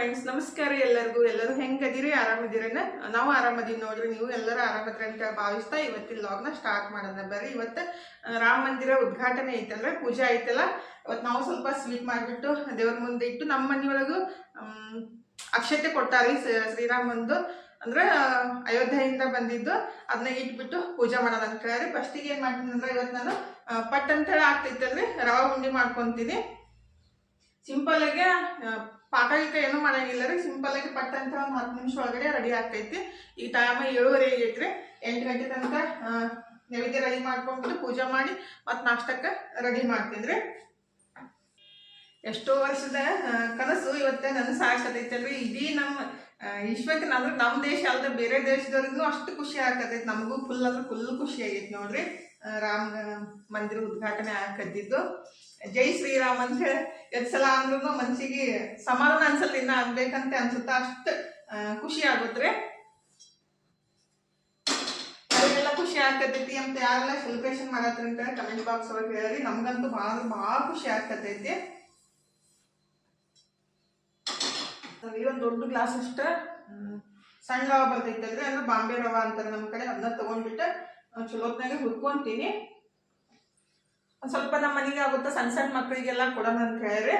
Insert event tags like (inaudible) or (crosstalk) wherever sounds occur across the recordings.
Friends ನಮಸ್ಕಾರ ಎಲ್ಲರಿಗೂ. ಎಲ್ಲರೂ ಹೆಂಗದಿರಿ? ಆರಾಮದಿರೇನ ನಾವು ಆರಾಮದೀವಿ ನೋಡ್ರಿ. ನೀವು ಎಲ್ಲರೂ ಆರಾಮದ್ರಿ ಅಂತ ಭಾವಿಸ್ತಾ ಇವತ್ತಿನ ಲಾಗ್ನ ಸ್ಟಾರ್ಟ್ ಮಾಡೋಣ ಬರ್ರಿ. ಇವತ್ತು ರಾಮ ಮಂದಿರ ಉದ್ಘಾಟನೆ ಐತಲ್ರ, ಪೂಜೆ ಐತಲ್ಲ. ಇವತ್ತು ನಾವು ಸ್ವಲ್ಪ ಸ್ವೀಟ್ ಮಾಡಿಬಿಟ್ಟು ದೇವ್ರ ಮುಂದೆ ಇಟ್ಟು ನಮ್ಮ ಮನೆಯೊಳಗೂ ಅಕ್ಷತೆ ಕೊಟ್ಟಾರಿ ಶ್ರೀರಾಮಂದು. ಅಂದ್ರೆ ಅಯೋಧ್ಯೆಯಿಂದ ಬಂದಿದ್ದು. ಅದನ್ನ ಇಟ್ಬಿಟ್ಟು ಪೂಜೆ ಮಾಡೋಣ ಅಂತ ಕೇಳಿ ಫಸ್ಟಿಗೆ ಏನು ಮಾಡ್ತೀನಿ ಅಂದ್ರೆ ಇವತ್ತು ನಾನು ಪಟ್ ಅಂತ ಹೇಳಿ ಆಗ್ತೈತಲ್ರಿ. ರವಾ ಉಂಡಿ ಮಾಡ್ಕೊತೀನಿ. ಸಿಂಪಲ್ ಆಗಿ ಪಾಕ ಗೀಕ ಏನು ಮಾಡಂಗಿಲ್ಲ ರೀ. ಸಿಂಪಲ್ ಆಗಿ ಪಟ್ಟಂತ ಒಂದು ಹತ್ತು ನಿಮಿಷ ಒಳಗಡೆ ರೆಡಿ ಆಗ್ತೈತಿ. ಈ ಟೈಮ್ ಏಳುವರೆ ಆಗೈತ್ರಿ. ಎಂಟು ಗಂಟೆ ತನಕ ನೈವೇದ್ಯ ರೆಡಿ ಮಾಡ್ಕೊಂಡ್ಬಿಟ್ಟು ಪೂಜೆ ಮಾಡಿ ಮತ್ತು ನಾಷ್ಟಕ್ಕೆ ರೆಡಿ ಮಾಡ್ತಿದ್ರಿ ಎಷ್ಟೋ ವರ್ಷದ ಕನಸು ಇವತ್ತು ನನ್ನ ಸಾಕತೈತಲ್ರಿ ಇಡೀ ನಮ್ಮ ವಿಶ್ವಕ್ಕೆ ಅಂದ್ರೆ ನಮ್ಮ ದೇಶ ಅಲ್ಲದೆ ಬೇರೆ ದೇಶದವ್ರಿಗೂ ಅಷ್ಟು ಖುಷಿ ಆಗತೈತಿ. ನಮಗೂ ಫುಲ್ ಅಂದ್ರೆ ಫುಲ್ ಖುಷಿ ಆಗೈತಿ ನೋಡ್ರಿ. ರಾಮ ಮಂದಿರ ಉದ್ಘಾಟನೆ ಕದ್ದಿದ್ದು ಜೈ ಶ್ರೀರಾಮ್ ಅಂತ ಹೇಳಿ ಎಷ್ಟ್ ಸಲ ಅಂದ್ರೂ ಮನ್ಸಿಗೆ ಸಮಾಧಾನ ಅನ್ಸಲ್ಲ, ಇನ್ನ ಆಗ್ಬೇಕಂತ ಅನ್ಸುತ್ತ ಅಷ್ಟು ಖುಷಿ ಆಗುತ್ತೆ ಅವರಿಗೆಲ್ಲ ಖುಷಿ ಆಗ್ತೈತಿ ಅಂತ ಯಾರೆಲ್ಲ ಸೆಲೆಬ್ರೇಷನ್ ಮಾಡತ್ರಿ ಅಂತ ಕಮೆಂಟ್ ಬಾಕ್ಸ್ ಒಳಗೆ ಹೇಳಿ. ನಮ್ಗಂತೂ ಭಾಳ ಭಾಳ ಖುಷಿ ಆಗ್ತೈತಿ. ಈ ಒಂದು ದೊಡ್ಡ ಗ್ಲಾಸ್ ಅಷ್ಟ ಸಣ್ಣ ರವ ಬರ್ತೈತೆ ಅಂದ್ರೆ ಬಾಂಬೆ ರವ ಅಂತಾರೆ ನಮ್ಮ ಕಡೆ ಅದನ್ನ ತಗೊಂಡ್ಬಿಟ್ಟು ಚಲೋತ್ನಾಗೆ ಹುರ್ಕೊಂತೀನಿ. ಒಂದ್ ಸ್ವಲ್ಪ ನಮ್ಮ ಮನೆಗೆ ಆಗುತ್ತೆ ಸಣ್ಣ ಸಣ್ಣ ಮಕ್ಕಳಿಗೆಲ್ಲ ಕೊಡೋಣ ಅಂತ ಹೇಳ್ರಿ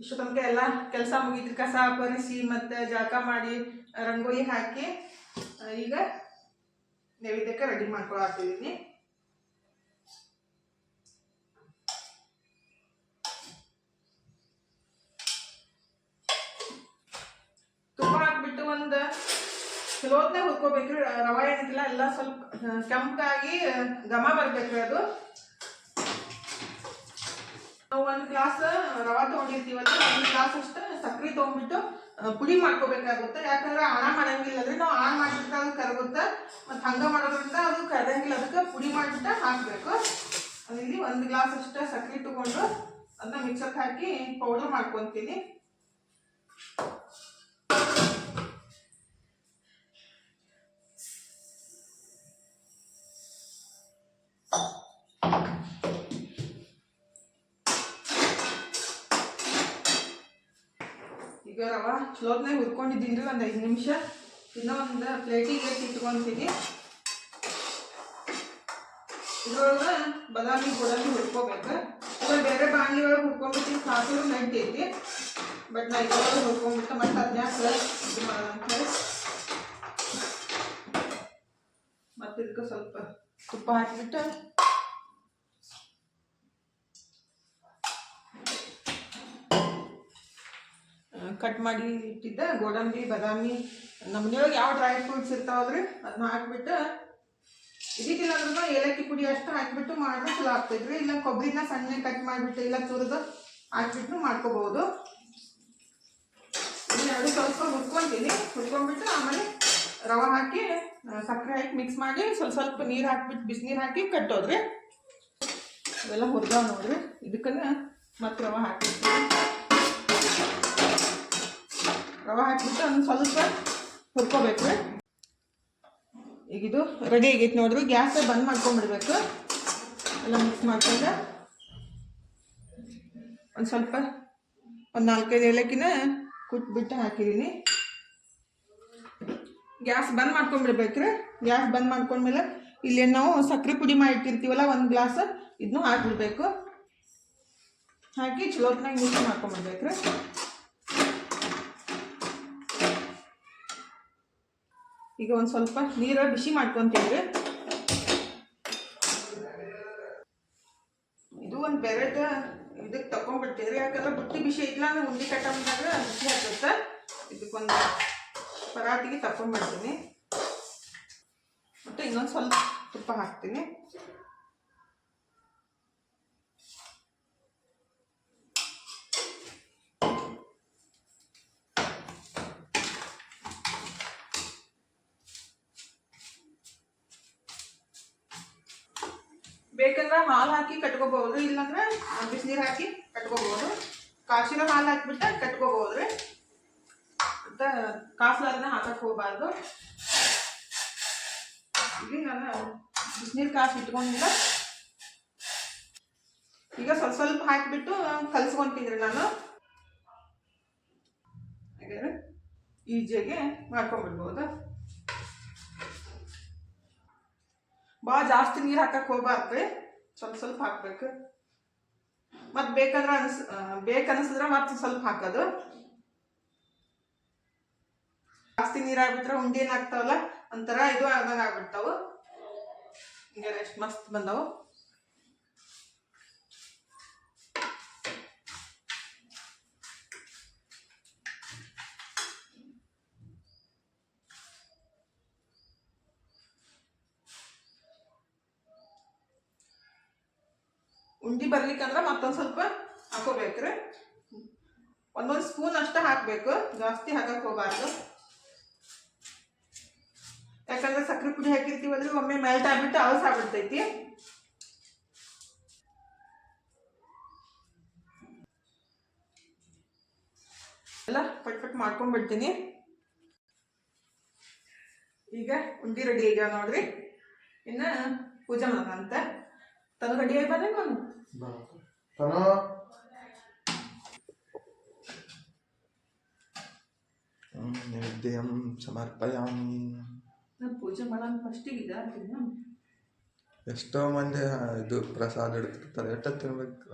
ಇಷ್ಟು ತನಕ ಎಲ್ಲ ಕೆಲಸ ಮುಗಿತು. ಕಸ ಪರಿಸಿ ಮತ್ತೆ ಜಾಕ ಮಾಡಿ ರಂಗೋಲಿ ಹಾಕಿ ಈಗ ನೈವೇದ್ಯಕ್ಕೆ ರೆಡಿ ಮಾಡ್ಕೊಳತ್ತಿದ್ದೀನಿ ಹುರ್ಕೋಬೇಕ್ರಿ ರವೆ ಏನೈತಿಲ್ಲ ಎಲ್ಲ ಸ್ವಲ್ಪ ಕೆಂಪಾಗಿ ಘಮ ಬರ್ಬೇಕ್ರಿ ಅದು. ನಾವು ಒಂದು ಗ್ಲಾಸ್ ರವೆ ತೊಗೊಂಡಿರ್ತೀವಲ್ಲ ಒಂದು ಗ್ಲಾಸ್ ಅಷ್ಟು ಸಕ್ರೆ ತೊಗೊಂಡ್ಬಿಟ್ಟು ಪುಡಿ ಮಾಡ್ಕೋಬೇಕಾಗುತ್ತೆ. ಯಾಕಂದ್ರೆ ಆಣ ಮಾಡಂಗಿಲ್ಲ ಅಂದ್ರೆ ನಾವು ಆಣ ಮಾಡಿಬಿಟ್ರೆ ಅದು ಕರಗುತ್ತೆ, ಮತ್ತು ಹಂಗ ಮಾಡೋದ್ರಿಂದ ಅದು ಕರದಂಗಿಲ್ಲ. ಅದಕ್ಕೆ ಪುಡಿ ಮಾಡಿಬಿಟ್ಟು ಹಾಕಬೇಕು. ಇಲ್ಲಿ ಒಂದು ಗ್ಲಾಸ್ ಅಷ್ಟು ಸಕ್ರೆ ತಗೊಂಡು, ಅದನ್ನ ಮಿಕ್ಸರ್ಗೆ ಹಾಕಿ ಪೌಡರ್ ಮಾಡ್ಕೊತೀನಿ. ಈಗ ರವ ಚಲೋತ್ನೆ ಹುರ್ಕೊಂಡಿದ್ದೀನಿ ಒಂದು ಐದು ನಿಮಿಷ. ಇನ್ನೂ ಒಂದು ಪ್ಲೇಟಿಗೆ ಇಟ್ಕೊತೀನಿ. ಇದ್ರೊಳಗೆ ಬಾದಾಮಿ, ಗೋಡಂಬಿ ಹುರ್ಕೋಬೇಕು. ಇಲ್ಲ ಬೇರೆ ಬಾಣಲಿ ಒಳಗೆ ಹುರ್ಕೊಂಡ್ಬಿಟ್ಟು ಹಾಕಿದ್ರು ನಡಿತೈತಿ ಬಟ್ ನಾ ಇದ್ರೊಳಗೆ ಹುರ್ಕೊಂಡ್ಬಿಟ್ಟು ಮತ್ತೆ ಅದ್ನ್ಯಾಕ ಇದು ಮತ್ತೆ ಇದಕ್ಕೆ ಸ್ವಲ್ಪ ತುಪ್ಪ ಹಾಕಿಬಿಟ್ಟು ಕಟ್ ಮಾಡಿ ಇಟ್ಟಿದ್ದ, ಗೋಡಂಬಿ, ಬಾದಾಮಿ, ನಮ್ಮ ಮನೆಯೊಳಗೆ ಯಾವ ಡ್ರೈ ಫ್ರೂಟ್ಸ್ ಇರ್ತಾವಲ್ರಿ ಅದನ್ನ ಹಾಕ್ಬಿಟ್ಟು ಇದಕ್ಕಿಲ್ಲ ಏಲಕ್ಕಿ ಪುಡಿ ಅಷ್ಟು ಹಾಕಿಬಿಟ್ಟು ಮಾಡಿದ್ರೆ ಚಲೋ ಆಗ್ತೈತ್ರಿ. ಇಲ್ಲ ಕೊಬ್ಬರಿನ ಸಣ್ಣ ಕಟ್ ಮಾಡಿಬಿಟ್ಟು, ಇಲ್ಲ ತುರಿದು ಹಾಕ್ಬಿಟ್ಟು ಮಾಡ್ಕೋಬಹುದು ಎರಡು ಸ್ವಲ್ಪ ಹುರ್ಕೊಂತೀನಿ. ಹುರ್ಕೊಂಡ್ಬಿಟ್ಟು ಆಮೇಲೆ ರವೆ ಹಾಕಿ ಸಕ್ಕರೆ ಹಾಕಿ ಮಿಕ್ಸ್ ಮಾಡಿ ಸ್ವಲ್ಪ ಸ್ವಲ್ಪ ನೀರು ಹಾಕಿಬಿಟ್ಟು, ಬಿಸಿನೀರು ಹಾಕಿ ಕಟ್ಟೋದ್ರಿ. ಇವೆಲ್ಲ ಹುರ್ದಾವ ನೋಡ್ರಿ. ಇದಕ್ಕನ್ನ ಮತ್ತೆ ರವೆ ಹಾಕಿರ್ತೀನಿ ರವೆ ಹಾಕಿಬಿಟ್ಟು ಒಂದು ಸ್ವಲ್ಪ ಹುರ್ಕೋಬೇಕು. ಈಗ ಇದು ರೆಡಿ ಆಗೈತೆ ನೋಡ್ರಿ. ಗ್ಯಾಸ್ ಬಂದ್ ಮಾಡ್ಕೊಂಡ್ಬಿಡ್ಬೇಕು ಎಲ್ಲ ಮಿಕ್ಸ್ ಮಾಡ್ಕೊಂಡು ಒಂದು ಸ್ವಲ್ಪ ಒಂದು ನಾಲ್ಕೈದು ಏಲಕ್ಕಿನ ಕುಟ್ಬಿಟ್ಟು ಹಾಕಿದ್ದೀನಿ. ಗ್ಯಾಸ್ ಬಂದ್ ಮಾಡ್ಕೊಂಡ್ಬಿಡ್ಬೇಕ್ರಿ ಗ್ಯಾಸ್ ಬಂದ್ ಮಾಡ್ಕೊಂಡ್ಮೇಲೆ ಇಲ್ಲಿ ನಾವು ಸಕ್ಕರೆ ಪುಡಿ ಮಾಡಿಟ್ಟಿರ್ತೀವಲ್ಲ, ಒಂದು ಗ್ಲಾಸ್ ಇದನ್ನು ಹಾಕ್ಬಿಡ್ಬೇಕು. ಹಾಕಿ ಚಲೋತ್ನಾಗ ಮಿಕ್ಸ್ ಮಾಡ್ಕೊಂಡ್ಬಿಡ್ಬೇಕ್ರಿ ಈಗ ಒಂದು ಸ್ವಲ್ಪ ನೀರು ಬಿಸಿ ಮಾಡ್ಕೊತೀವಿ ಇದು ಒಂದು ಬೆರೆದ ಇದಕ್ಕೆ ತಗೊಂಡ್ಬಿಡ್ತೀವಿ ಯಾಕಂದ್ರೆ ಬುಟ್ಟಿ ಬಿಸಿ ಇಲ್ಲ ಅಂದ್ರೆ ಉಂಡಿ ಕಟ್ಟ ಬಂದಾಗ ಬಿಸಿ ಹಾಕುತ್ತೆ ಇದಕ್ಕೊಂದು ಪರಾಟಿಗೆ ತಗೊಂಡ್ಬಿಡ್ತೀನಿ ಮತ್ತು ಇನ್ನೊಂದು ಸ್ವಲ್ಪ ತುಪ್ಪ ಹಾಕ್ತೀನಿ. ಬೇಕಂದ್ರೆ ಹಾಲು ಹಾಕಿ ಕಟ್ಕೋಬಹುದು, ಇಲ್ಲಾಂದ್ರೆ ಬಿಸಿನೀರು ಹಾಕಿ ಕಟ್ಕೋಬಹುದು. ಕಾಸಿರೋ ಹಾಲು ಹಾಕಿಬಿಟ್ಟು ಕಟ್ಕೋಬಹುದ್ರಿ ಮತ್ತೆ ಕಾಸಲಾರನ್ನ ಹಾಕಕ್ಕೆ ಹೋಗಬಾರ್ದು. ಇಲ್ಲಿ ನಾನು ಬಿಸಿನೀರು ಕಾಸು ಇಟ್ಕೊಂಡಿಲ್ಲ. ಈಗ ಸ್ವಲ್ಪ ಸ್ವಲ್ಪ ಹಾಕಿಬಿಟ್ಟು ಕಲ್ಸ್ಕೊಂತೀನಿ ನಾನು ಹಾಗಾದ್ರೆ ಈಜಿಯಾಗಿ ಮಾಡ್ಕೊಂಡ್ಬಿಡ್ಬೋದು. ಭಾಳ ಜಾಸ್ತಿ ನೀರು ಹಾಕಕ್ಕೆ ಹೋಗ್ಬಾರ್ದು ಸ್ವಲ್ಪ ಸ್ವಲ್ಪ ಹಾಕ್ಬೇಕು. ಮತ್ತೆ ಬೇಕಂದ್ರೆ ಅನಿಸ್ ಬೇಕನ್ನಿಸಿದ್ರೆ ಮತ್ತೆ ಸ್ವಲ್ಪ ಹಾಕೋದು. ಜಾಸ್ತಿ ನೀರು ಆಗ್ಬಿಟ್ರೆ ಉಂಡಿ ಏನಾಗ್ತಾವಲ್ಲ ಒಂಥರ ಇದು ಆದಂಗೆ ಆಗ್ಬಿಡ್ತಾವು. ಹಿಂಗೆ ಎಷ್ಟು ಮಸ್ತ್ ಬಂದವು. ಉಂಡಿ ಬರ್ಲಿಕ್ಕಂದ್ರೆ ಮತ್ತೊಂದು ಸ್ವಲ್ಪ ಹಾಕೋಬೇಕ್ರಿ ಒಂದೊಂದು ಸ್ಪೂನ್ ಅಷ್ಟೇ ಹಾಕಬೇಕು. ಜಾಸ್ತಿ ಹಾಕಕ್ಕೆ ಹೋಗಬಾರ್ದು. ಯಾಕಂದ್ರೆ ಸಕ್ಕರೆ ಪುಡಿ ಹಾಕಿರ್ತೀವಿ ಅಂದ್ರೆ ಒಮ್ಮೆ ಮೆಲ್ಟ್ ಆಗ್ಬಿಟ್ಟು ಅವಸ ಆಗ್ಬಿಡ್ತೈತಿ. ಎಲ್ಲ ಪಟ್ ಪಟ್ ಮಾಡ್ಕೊಂಡ್ಬಿಡ್ತೀನಿ. ಈಗ ಉಂಡಿ ರೆಡಿ ಈಗ ನೋಡ್ರಿ. ಇನ್ನ ಪೂಜೆ ಮಾಡೋಣ ಅಂತ ತನು ರೆಡಿ ಆಗಿ ಬಂದ್ರೆ ನಾನು ತನು ನೈವೇದ್ಯಂ ಸಮರ್ಪಯಾಮಿ. ನಾನು ಪೂಜೆ ಮಾಡೋಣ ಫಸ್ಟಿಗೆ ಈಗ ಎಷ್ಟೋ ಮಂದಿ ಇದು ಪ್ರಸಾದ ಇಡ್ತಿರ್ತಾರೆ ಎಷ್ಟ ತಿನ್ಬೇಕು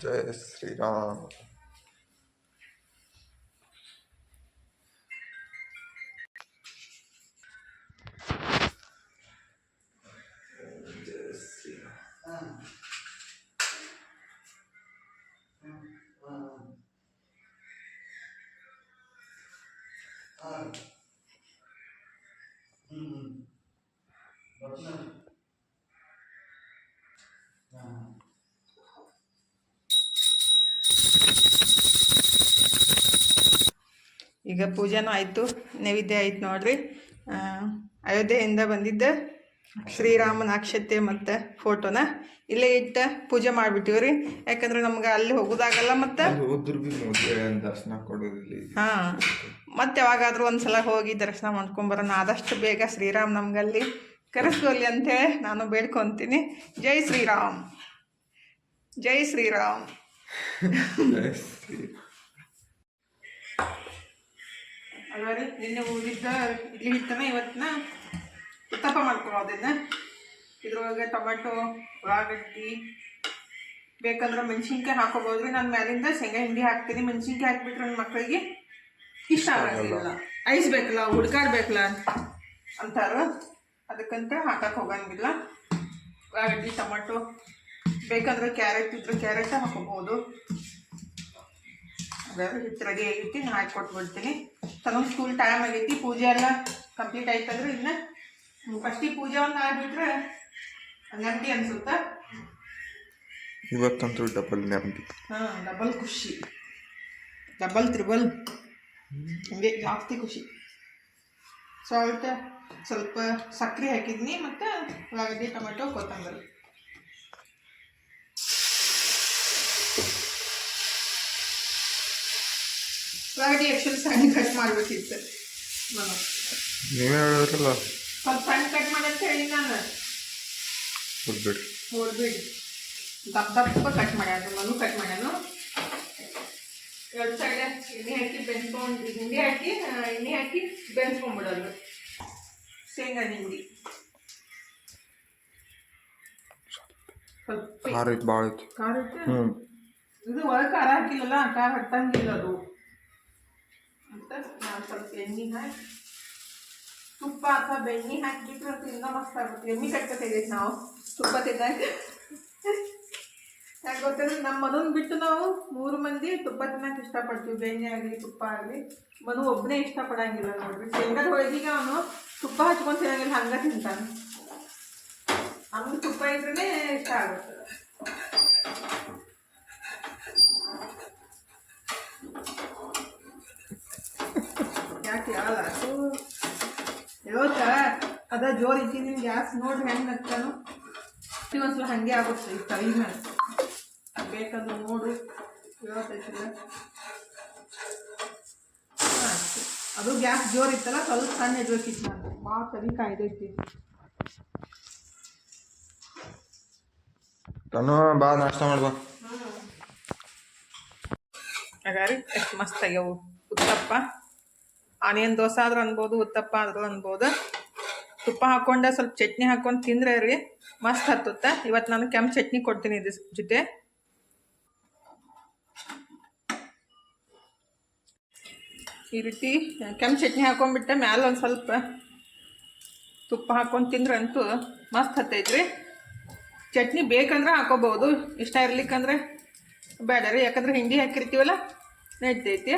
જય શ્રી રામ ಈಗ ಪೂಜೆನೂ ಆಯಿತು ನೈವೇದ್ಯ ಆಯ್ತು ನೋಡ್ರಿ. ಅಯೋಧ್ಯೆಯಿಂದ ಬಂದಿದ್ದ ಶ್ರೀರಾಮನ ಅಕ್ಷತೆ ಮತ್ತು ಫೋಟೋನ ಇಲ್ಲೇ ಇಟ್ಟು ಪೂಜೆ ಮಾಡಿಬಿಟ್ಟಿವ್ರಿ. ಯಾಕಂದ್ರೆ ನಮ್ಗೆ ಅಲ್ಲಿ ಹೋಗೋದಾಗಲ್ಲ ಮತ್ತು. ಈಗ. ಹಾಂ ಮತ್ತೆ ಯಾವಾಗಾದ್ರೂ ಒಂದ್ಸಲ ಹೋಗಿ ದರ್ಶನ ಮಾಡ್ಕೊಂಬರೋಣ ಆದಷ್ಟು ಬೇಗ ಶ್ರೀರಾಮ್ ನಮ್ಗಲ್ಲಿ ಕರೆಸ್ಕೊಲ್ಲಿ ಅಂತೇಳಿ ನಾನು ಬೇಡ್ಕೊತೀನಿ. ಜೈ ಶ್ರೀರಾಮ್. ಜೈ ಶ್ರೀರಾಮ್. (laughs) ಜಯ ಶ್ರೀ ಅಲ್ವಾ ರೀ ನಿನ್ನೆ ಊರಿದ್ದ ಇಡ್ಲಿ ಹಿಟ್ಟನ ಇವತ್ತಿನ ಉತ್ತಪ್ಪ ಅದನ್ನು. ಇದ್ರೊಳಗೆ ಟೊಮೆಟೊ ಉಳ್ಳಾಗಡ್ಡಿ ಬೇಕಂದ್ರೆ ಮೆಣಸಿನ್ಕಾಯಿ ಹಾಕೋಬೋದ್ರಿ. ನಾನು ಮ್ಯಾಲಿಂದ ಶೇಂಗಾ ಹಿಂಡಿ ಹಾಕ್ತೀನಿ. ಮೆಣಸಿನ್ಕಾಯಿ ಹಾಕ್ಬಿಟ್ರೆ ನನ್ನ ಮಕ್ಕಳಿಗೆ ಇಷ್ಟ ಆಗೋದಿಲ್ಲ ಐಸ್ ಬೇಕಲ್ಲ ಹುಡ್ಕಾಡ್ಬೇಕಲ್ಲ ಅಂತಾರ. ಅದಕ್ಕಂತ ಹಾಕಕ್ಕೆ ಹೋಗಂಗಿಲ್ಲ. ಉಳ್ಳಾಗಡ್ಡಿ ಟೊಮೆಟೊ ಬೇಕಂದ್ರೆ ಕ್ಯಾರೆಟ್ ಇದ್ರೆ ಕ್ಯಾರೆಟ್ ಹಾಕೋಬೋದು. ಹಿಟ್ಟು ರೆಡಿ ಆಗೈತಿ ನಾನು ಹಾಕಿ ಕೊಟ್ಬಿಡ್ತೀನಿ. ತಗೊಂಡು ಸ್ಕೂಲ್ ಟೈಮ್ ಆಗೈತಿ ಪೂಜೆ ಎಲ್ಲ ಕಂಪ್ಲೀಟ್ ಆಯ್ತಂದ್ರೆ ಇನ್ನು ಫಸ್ಟಿಗೆ ಪೂಜೆ ಒಂದು ಆಗಿಬಿಟ್ರೆ ನೆಮ್ಮದಿ ಅನ್ಸುತ್ತೆ? ಇವತ್ತಂತೂ ಡಬಲ್ ನೆಮ್ಮದಿ ಹಾಂ ಡಬಲ್ ಖುಷಿ. ಡಬಲ್ ತ್ರಿಬಲ್ ಹಂಗೆ ಜಾಸ್ತಿ ಖುಷಿ. ಸಾಲ್ಟ್ ಸ್ವಲ್ಪ ಸಕ್ಕರೆ ಹಾಕಿದ್ನಿ ಮತ್ತು ಉಳ್ಳಾಗಡ್ಡಿ ಟೊಮೆಟೊ ಕೊತ್ತಂಬರಿ. ಉಳ್ಳಾಗಡ್ಡಿ ಆ್ಯಕ್ಚುಲಿ ಸಣ್ಣ ಕಟ್ ಮಾಡಬೇಕಿತ್ತು. ನಾನು ನೀವೇ ಹೇಳಿದ್ರಲ್ಲ. ಸ್ವಲ್ಪ ಸಣ್ಣ ಕಟ್ ಮಾಡಿ ಅಂತ ಹೇಳಿ ನಾನು. ಬಿಡ್ಬೇಡಿ ನೋಡ್ಬಿಡಿ ದಪ್ಪ ದಪ್ಪ ಕಟ್ ಮಾಡ್ಯಾನು ಮನು ಕಟ್ ಮಾಡ್ಯಾನು. ಎರಡು ಸೈಡ್ ಎಣ್ಣೆ ಹಾಕಿ ಬೆಂದ್ಕೊಂಡು ಹಿಂಡಿ ಹಾಕಿ ಎಣ್ಣೆ ಹಾಕಿ ಬೆಂದ್ಕೊಂಡ್ಬಿಡೋದು ಶೇಂಗಾ ನಿಂಡಿ ಸ್ವಲ್ಪ ಖಾರ ಐತಿ ಭಾಳ ಐತಿ ಖಾರ ಐತೆ? ಇದು ಒಳಗೆ ಖಾರ ಹಾಕಿಲ್ಲಲ್ಲ ಖಾರ ಹತ್ತಂಗಿಲ್ಲ ಅದು. ಅಂತ ನಾನು ಸ್ವಲ್ಪ ಎಣ್ಣೆ ಹಾಕಿ ತುಪ್ಪ ಅಥವಾ ಬೆಣ್ಣೆ ಹಾಕಿಬಿಟ್ರೆ ಅದು ಇನ್ನೂ ಮಸ್ತ್ ಆಗುತ್ತೆ ಎಣ್ಣೆ ಕಟ್ಕ ತೆಗೈತೆ ನಾವು. ತುಪ್ಪ ತಿನ್ನಾಕ ಯಾಕೆ ಗೊತ್ತಂದ್ರೆ ನಮ್ಮ ಮನನ್ ಬಿಟ್ಟು ನಾವು ಮೂರು ಮಂದಿ ತುಪ್ಪ ತಿನ್ನಕ್ಕೆ ಇಷ್ಟಪಡ್ತೀವಿ. ಬೆಣ್ಣೆ ಆಗಲಿ, ತುಪ್ಪ ಆಗಲಿ. ಮನು ಒಬ್ಬನೇ ಇಷ್ಟಪಡಂಗಿಲ್ಲ ನೋಡ್ರಿ. ಶೇಂಗಾದ ಹೋಳಿಗೆ ಅವನು ತುಪ್ಪ ಹಚ್ಕೊಂಡು ತಿನ್ನಂಗಿಲ್ಲ, ಹಂಗೆ ತಿಂತಾನೆ. ಹಂಗೆ ತುಪ್ಪ ಇದ್ರೇ ಇಷ್ಟ ಆಗುತ್ತೆ. ಯಾಕೆ ಯಾವಲ್ಲ ಹೇಳ್ತ ಅದ ಜೋರ್ ಇಟ್ಟಿದ್ದೀನಿ ಗ್ಯಾಸ್ ನೋಡ್ರಿ ಹೆಂಗೆ ನಗ್ತಾನು ಒಂದ್ಸಲ ಹಂಗೆ ಆಗುತ್ತೆ ಈ ತಳಿ ಮೇಲೆ ಬೇಕಂದ್ರೆ ನೋಡು ಇವತ್ತೈತಿಲ್ಲ ಅದು ಗ್ಯಾಸ್ ಜೋರ್ ಇತ್ತಲ್ಲ ಸ್ವಲ್ಪ ಸಣ್ಣ ಇಡ್ಬೇಕಿತ್ತು ನಾನು ಭಾಳ ತಲೆ ಕಾಯ್ದೈತಿ. ತನು ಬಾ ನಾಷ್ಟ ಮಾಡ್ಬಾ ಹಾಗಾದ್ರೆ ಎಷ್ಟು ಮಸ್ತ್ ಆಗ್ಯಾವು. ಉತ್ತಪ್ಪ. ಆನಿಯನ್ ದೋಸೆ ಆದರೂ ಅನ್ಬೋದು, ಉತ್ತಪ್ಪ ಆದರೂ ಅನ್ಬೋದು. ತುಪ್ಪ ಹಾಕೊಂಡೆ ಸ್ವಲ್ಪ ಚಟ್ನಿ ಹಾಕ್ಕೊಂಡು ತಿಂದರೆ ರೀ ಮಸ್ತ್ ಹತ್ತುತ್ತೆ. ಇವತ್ತು ನಾನು ಕೆಂಪು ಚಟ್ನಿ ಕೊಡ್ತೀನಿ ಇದ್ರ ಜೊತೆ. ಈ ರೀತಿ ಕೆಂಪು ಚಟ್ನಿ ಹಾಕೊಂಡ್ಬಿಟ್ಟೆ, ಮ್ಯಾಲೆ ಒಂದು ಸ್ವಲ್ಪ ತುಪ್ಪ ಹಾಕ್ಕೊಂಡು ತಿಂದ್ರೆ ಅಂತೂ ಮಸ್ತ್ ಹತ್ತೈತ್ರಿ. ಚಟ್ನಿ ಬೇಕಂದ್ರೆ ಹಾಕೋಬಹುದು, ಇಷ್ಟ ಇರ್ಲಿಕ್ಕಂದ್ರೆ ಬೇಡ ರೀ, ಯಾಕಂದ್ರೆ ಹಿಂಡಿ ಹಾಕಿರ್ತೀವಲ್ಲ, ನಡೀತೈತಿ.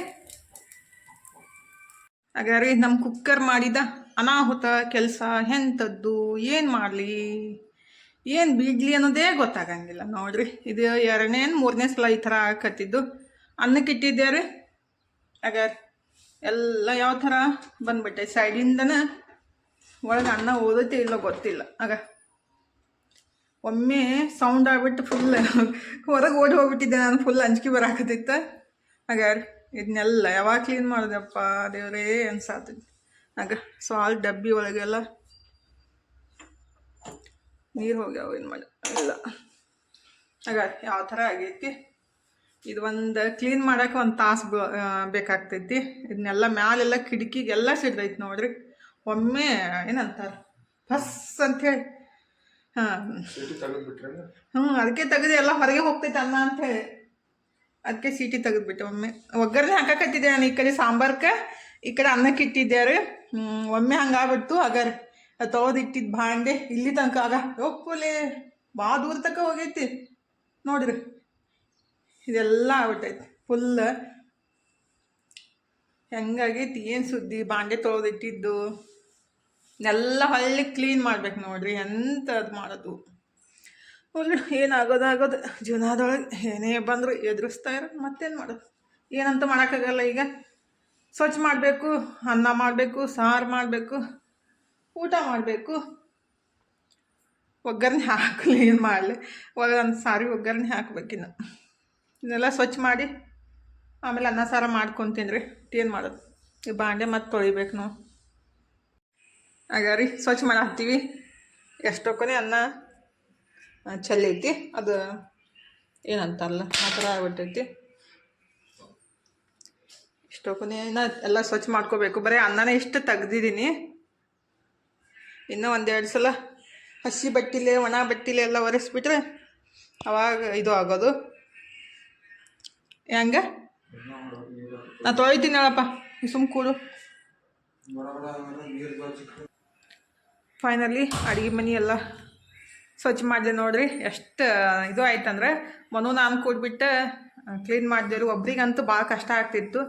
ಹಾಗಾದ್ರೆ ನಮ್ಮ ಕುಕ್ಕರ್ ಮಾಡಿದ ಅನಾಹುತ ಕೆಲಸ ಎಂಥದ್ದು ಏನು ಮಾಡಲಿ? ಏನು ಬಿಡ್ಲಿ ಅನ್ನೋದೇ ಗೊತ್ತಾಗಂಗಿಲ್ಲ. ನೋಡ್ರಿ, ಇದು ಎರಡನೇ ಮೂರನೇ ಸಲ ಈ ಥರ ಆಕತ್ತಿದ್ದು ಅನ್ನಕ್ಕೆ ಇಟ್ಟಿದ್ದೆ ರೀ ಹಾಗಾದ್ರೆ ಎಲ್ಲ ಯಾವ ಥರ ಬಂದ್ಬಿಟ್ಟೆ? ಸೈಡಿಂದನ ಒಳಗೆ ಅನ್ನ ಓದೈತೆ ಇಲ್ಲೋ ಗೊತ್ತಿಲ್ಲ. ಆಗ ಒಮ್ಮೆ ಸೌಂಡ್ ಆಗ್ಬಿಟ್ಟು ಫುಲ್ ಹೊರಗೆ ಓಡಿ ಹೋಗ್ಬಿಟ್ಟಿದ್ದೆ ನಾನು. ಫುಲ್ ಅಂಜಿಕೆ ಬರಾಕತ್ತಿತ್ತ. ಹಾಗಾದ್ರೆ ಇದನ್ನೆಲ್ಲ ಯಾವಾಗ ಕ್ಲೀನ್ ಮಾಡಿದೆಪ್ಪ ದೇವರೇ ಅನ್ಸಾತು. ಹಾಗೆ ಸೊ ಆಲ್ ಡಬ್ಬಿ ಒಳಗೆಲ್ಲ ನೀರು ಹೋಗ್ಯಾವ ಏನು ಮಾಡಿ ಎಲ್ಲ ಆಗ ಯಾವ ಥರ ಆಗೈತಿ? ಇದು ಒಂದು ಕ್ಲೀನ್ ಮಾಡೋಕೆ ಒಂದು ತಾಸು ಬೇಕಾಗ್ತೈತಿ. ಇದನ್ನೆಲ್ಲ ಮ್ಯಾಲೆಲ್ಲ ಕಿಟಕಿಗೆಲ್ಲ ಸಿಡ್ದೈತಿ ನೋಡ್ರಿ. ಒಮ್ಮೆ ಏನಂತಾರೆ? ಫಸ್ ಅಂಥೇಳಿ ಹಾಂ. ಹ್ಞೂ ಅದಕ್ಕೆ ತೆಗೆದು ಎಲ್ಲ ಹೊರಗೆ ಹೋಗ್ತೈತೆ ಅನ್ನ ಅಂತ ಹೇಳಿ ಅದಕ್ಕೆ ಸೀಟಿ ತೆಗೆದ್ಬಿಟ್ಟೆ ಒಮ್ಮೆ. ಒಗ್ಗರಣೆ ಹಾಕಕತ್ತಿದ್ದೆ ನಾನು ಈ ಕಡೆ ಸಾಂಬಾರ್ಗೆ ಈ ಕಡೆ ಅನ್ನಕ್ಕೆ ಇಟ್ಟಿದ್ದೆ ರೀ ಒಮ್ಮೆ ಹಂಗಾಗ್ಬಿಡ್ತು. ಅಗರ್ ತೊಳೆದಿಟ್ಟಿದ್ದು ಭಾಂಡೆ ಇಲ್ಲಿ ತನಕ. ಆಗ ಒಪ್ಪಲೆ ಭಾಳ ದೂರ ತನಕ ಹೋಗೈತಿ. ನೋಡಿರಿ. ಇದೆಲ್ಲ ಆಗ್ಬಿಟ್ಟೈತಿ. ಫುಲ್ ಹೆಂಗಾಗೈತಿ? ಏನು ಸುದ್ದಿ? ಬಾಂಡೆ ತೊಳೆದಿಟ್ಟಿದ್ದು. ಎಲ್ಲ ಹಳ್ಳಿ ಕ್ಲೀನ್ ಮಾಡ್ಬೇಕು ನೋಡ್ರಿ. ಎಂಥದ್ದು ಮಾಡೋದು? ಹೋಗ್ಲಿ ಏನಾಗೋದಾಗೋದು ಜೀವನದೊಳಗೆ ಏನೇ ಬಂದರೂ ಎದುರಿಸ್ತಾ ಇರೋ ಮತ್ತೇನು ಮಾಡೋದು? ಏನಂತ ಮಾಡೋಕ್ಕಾಗಲ್ಲ ಈಗ. ಸ್ವಚ್ಛ ಮಾಡಬೇಕು, ಅನ್ನ ಮಾಡಬೇಕು, ಸಾರು ಮಾಡಬೇಕು, ಊಟ ಮಾಡಬೇಕು. ಒಗ್ಗರಣೆ ಹಾಕಲಿ, ಏನು ಮಾಡಲಿ? ಒಂದು ಸಾರಿ ಒಗ್ಗರಣೆ ಹಾಕ್ಬೇಕಿನ್ನು ಇದನ್ನೆಲ್ಲ ಸ್ವಚ್ಛ ಮಾಡಿ ಆಮೇಲೆ ಅನ್ನ, ಸಾರ ಮಾಡ್ಕೊತೀನಿ ಏನು ಮಾಡೋದು? ಈ ಬಾಂಡೆ ಮತ್ತೆ ತೊಳಿಬೇಕು ನಾವು. ಹಾಗಾರಿ, ಸ್ವಚ್ಛ ಮಾಡಿ ಹಾಕ್ತೀವಿ ಎಷ್ಟೊಕ್ಕನೆ ಅನ್ನ ಚೆಲ್ಲೈತಿ ಅದು ಏನಂತಾರಲ್ಲ ಆ ಥರ ಆಗ್ಬಿಟ್ಟೈತಿ. ಇಷ್ಟೊಕ್ಕೇನ ಎಲ್ಲ ಸ್ವಚ್ಛ ಮಾಡ್ಕೋಬೇಕು. ಬರೀ ಅನ್ನನೇ ಇಷ್ಟು ತೆಗ್ದಿದ್ದೀನಿ. ಇನ್ನೂ ಒಂದೆರಡು ಸಲ ಹಸಿ ಬಟ್ಟಿಲೆ ಒಣ ಬಟ್ಟಿಲೆ ಎಲ್ಲ ಒರೆಸ್ಬಿಟ್ರೆ ಅವಾಗ ಇದು ಆಗೋದು. ಹೆಂಗೆ? ನಾ ತೊಳಿತೀನಿ ಹೇಳಪ್ಪ. ಸುಮ್ ಕೂಡು. ಫೈನಲಿ ಅಡುಗೆ ಮನೆ ಎಲ್ಲ ಸ್ವಚ್ಛ ಮಾಡಿದೆ ನೋಡ್ರಿ, ಎಷ್ಟು, ಇದು ಆಯ್ತಂದ್ರೆ, ಮನು ನಾನು ಕೂಡ್ಬಿಟ್ಟು ಕ್ಲೀನ್ ಮಾಡಿದೆವು ಒಬ್ರಿಗಂತೂ ಭಾಳ ಕಷ್ಟ ಆಗ್ತಿತ್ತು.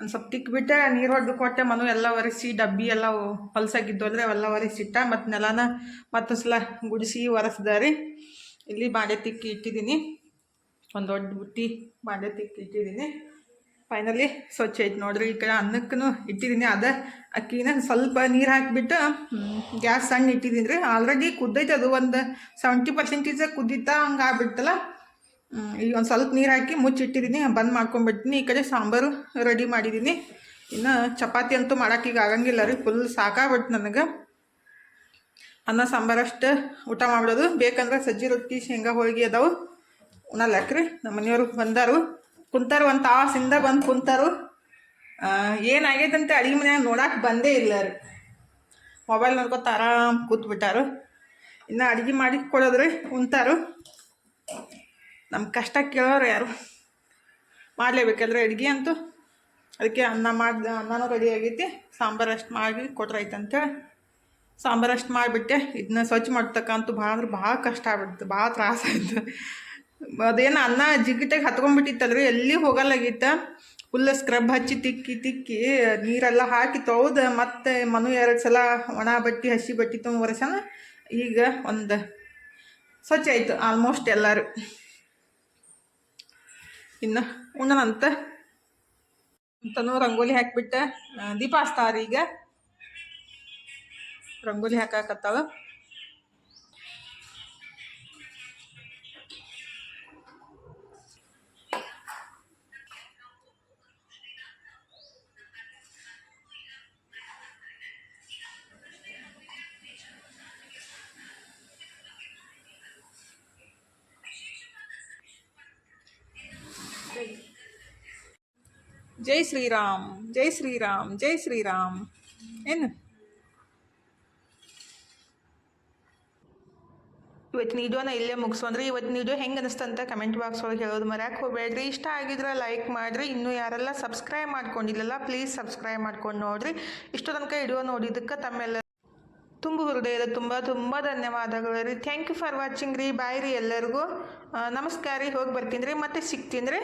ಒಂದು ಸ್ವಲ್ಪ ತಿಕ್ಬಿಟ್ಟೆ, ನೀರು ಹೊಡೆದು ಕೊಟ್ಟೆ, ಮನು ಎಲ್ಲ ಒರೆಸಿ, ಡಬ್ಬಿ ಎಲ್ಲ ಹೊಲ್ಸಾಗಿದ್ದು ಅಂದರೆ ಅವೆಲ್ಲ ಒರೆಸಿಟ್ಟ, ಮತ್ತು ನೆಲನ ಮತ್ತು ಸಲ ಗುಡಿಸಿ ಒರೆಸ್ದೆ ರೀ ಇಲ್ಲಿ ಬಾಂಡೆ ತಿಕ್ಕಿ ಇಟ್ಟಿದ್ದೀನಿ ಒಂದು ದೊಡ್ಡ ಬುಟ್ಟಿ ಬಾಂಡೆ ತಿಕ್ಕಿ ಇಟ್ಟಿದ್ದೀನಿ ಫೈನಲಿ ಸ್ವಚ್ಛ ಐತೆ ನೋಡ್ರಿ. ಈ ಕಡೆ ಅನ್ನಕ್ಕೂ ಇಟ್ಟಿದ್ದೀನಿ ಅದೇ ಅಕ್ಕಿನ ಸ್ವಲ್ಪ ನೀರು ಹಾಕಿಬಿಟ್ಟು ಗ್ಯಾಸ್ ಸಣ್ಣ ಇಟ್ಟಿದ್ದೀನಿ ರೀ. ಆಲ್ರೆಡಿ ಕುದ್ದೈತೆ ಅದು ಒಂದು ಸೆವೆಂಟಿ ಪರ್ಸೆಂಟೇಜ್ ಕುದ್ದಿತ್ತ ಹಂಗೆ ಆಗ್ಬಿಡ್ತಲ್ಲ. ಈಗ ಒಂದು ಸ್ವಲ್ಪ ನೀರು ಹಾಕಿ ಮುಚ್ಚಿಟ್ಟಿದ್ದೀನಿ ಬಂದ್ ಮಾಡ್ಕೊಂಡ್ಬಿಡ್ತೀನಿ ಈ ಕಡೆ ಸಾಂಬಾರು ರೆಡಿ ಮಾಡಿದ್ದೀನಿ ಇನ್ನು ಚಪಾತಿ ಅಂತೂ ಮಾಡೋಕೆ ಈಗ ಆಗಂಗಿಲ್ಲ ರೀ. ಫುಲ್ ಸಾಕಾಗ್ಬಿಟ್ಟು ನನಗೆ. ಅನ್ನ ಸಾಂಬಾರಷ್ಟು ಊಟ ಮಾಡೋದು ಬೇಕಂದ್ರೆ ಸಜ್ಜಿ, ರೊಟ್ಟಿ, ಶೇಂಗಾ, ಹೋಳಿಗೆ ಅದಾವು. ಉಣಲ್ಲಾಕ್ರಿ ನಮ್ಮ ಮನೆಯವರು ಬಂದಾರು. ಕುಂತಾರು ಒಂದು ತಾಸಿಂದ ಬಂದು ಕುಂತಾರು. ಏನಾಗೈತಂತೆ ಅಡುಗೆ ಮನ್ಯಾಗ ನೋಡಕ್ಕೆ ಬಂದೇ ಇಲ್ಲ ರೀ ಮೊಬೈಲ್ ನೋಡ್ಕೊತ ಆರಾಮ್ ಕೂತ್ಬಿಟ್ಟಾರು. ಇನ್ನು ಅಡುಗೆ ಮಾಡಿ ಕೊಡೋದ್ರಿ ಉಂತಾರು. ನಮ್ಮ ಕಷ್ಟ ಕೇಳೋರು ಯಾರು? ಮಾಡಲೇಬೇಕಲ್ರಿ ಅಡುಗೆ ಅಂತೂ? ಅದಕ್ಕೆ ಅನ್ನ ಮಾಡಿದ ಅನ್ನನೂ ರೆಡಿ ಆಗೈತಿ. ಸಾಂಬಾರು ಅಷ್ಟು ಮಾಡಿ ಕೊಟ್ರೈತಂತೇಳಿ ಸಾಂಬಾರು ಅಷ್ಟು ಮಾಡಿಬಿಟ್ಟೆ. ಇದನ್ನ ಸ್ವಚ್ಛ ಮಾಡ್ತಕ್ಕಂತೂ ಭಾಳ ಅಂದ್ರೆ ಭಾಳ ಕಷ್ಟ ಆಗ್ಬಿಡ್ತು, ಭಾಳ ತ್ರಾಸ ಆಯ್ತು. ಅದೇನು ಅನ್ನ ಜಿಗಿಟಾಗಿ ಹತ್ಕೊಂಡ್ಬಿಟ್ಟಿತ್ತಲ್ರಿ, ಎಲ್ಲಿ ಹೋಗಲ್ಲಾಗಿತ್ತ ಫುಲ್ ಸ್ಕ್ರಬ್ ಹಚ್ಚಿ ತಿಕ್ಕಿ ತಿಕ್ಕಿ ನೀರೆಲ್ಲ ಹಾಕಿ ತೊಳೆದು ಮತ್ತೆ ಮನು ಎರಡು ಸಲ ಒಣ ಬಟ್ಟೆ, ಹಸಿ ಬಟ್ಟೆ ತುಂಬ ವರ್ಷನ ಈಗ ಒಂದು ಸ್ವಚ್ಛ ಆಯಿತು ಆಲ್ಮೋಸ್ಟ್ ಎಲ್ಲರೂ. ಇನ್ನು ಉಣ್ಣನಂತ ಅಂತನೂ ರಂಗೋಲಿ ಹಾಕಿಬಿಟ್ಟೆ. ದೀಪ ಹಚ್ತಾರ ಈಗ. ರಂಗೋಲಿ ಹಾಕಾಕತ್ತಾಳ. ಜೈ ಶ್ರೀರಾಮ್ ಜೈ ಶ್ರೀರಾಮ್ ಜೈ ಶ್ರೀರಾಮ್. ಏನು? ಇವತ್ತಿನ ವಿಡಿಯೋನ ಇಲ್ಲೇ ಮುಗಿಸೋಂದ್ರೆ ಇವತ್ತಿನ ವಿಡಿಯೋ ಹೆಂಗೆ ಅನಿಸ್ತಂತ ಕಮೆಂಟ್ ಬಾಕ್ಸ್ ಒಳಗೆ ಹೇಳೋದು ಮರ್ಯಾಕೆ ಹೋಗ್ಬೇಡ್ರಿ. ಇಷ್ಟ ಆಗಿದ್ರೆ ಲೈಕ್ ಮಾಡಿರಿ. ಇನ್ನೂ ಯಾರೆಲ್ಲ ಸಬ್ಸ್ಕ್ರೈಬ್ ಮಾಡ್ಕೊಂಡಿಲ್ಲಲ್ಲ ಪ್ಲೀಸ್ ಸಬ್ಸ್ಕ್ರೈಬ್ ಮಾಡ್ಕೊಂಡು ನೋಡಿರಿ. ಇಷ್ಟು ತನಕ ವಿಡಿಯೋ ನೋಡಿದ್ದಕ್ಕೆ ತಮ್ಮೆಲ್ಲ ತುಂಬ ಹೃದಯದ ತುಂಬ ತುಂಬ ಧನ್ಯವಾದಗಳು ರೀ. ಥ್ಯಾಂಕ್ ಯು ಫಾರ್ ವಾಚಿಂಗ್ ರೀ. ಬಾಯ್ ರೀ ಎಲ್ಲರಿಗೂ. ನಮಸ್ಕಾರ ರೀ. ಹೋಗಿ ಬರ್ತೀನಿ ರೀ. ಮತ್ತೆ ಸಿಗ್ತೀನಿ ರೀ.